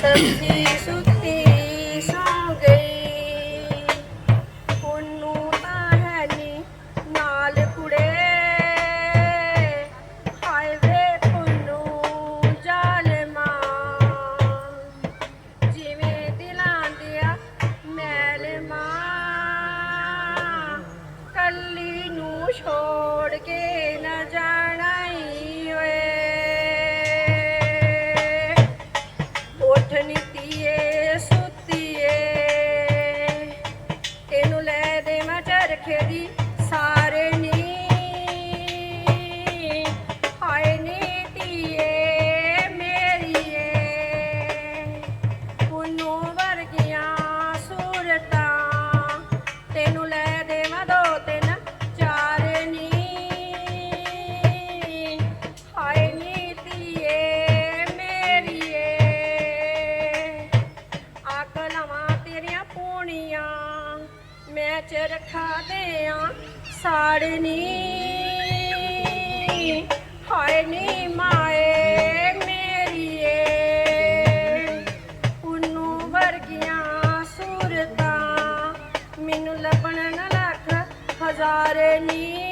可以用手 देखने दिए। ਸੋਹਣੀਆਂ, ਮੈਂ ਚਰਖਾ ਦੇ ਆ ਸਾੜਨੀ। ਹਾਏ ਨੀ ਮਾਏ ਮੇਰੀਏ ਉਨੂੰ ਵਰਗੀਆਂ ਸੂਰਤਾਂ। ਮੈਨੂੰ ਲੱਭਣ ਲੱਖ ਹਜ਼ਾਰੇ ਨੀ।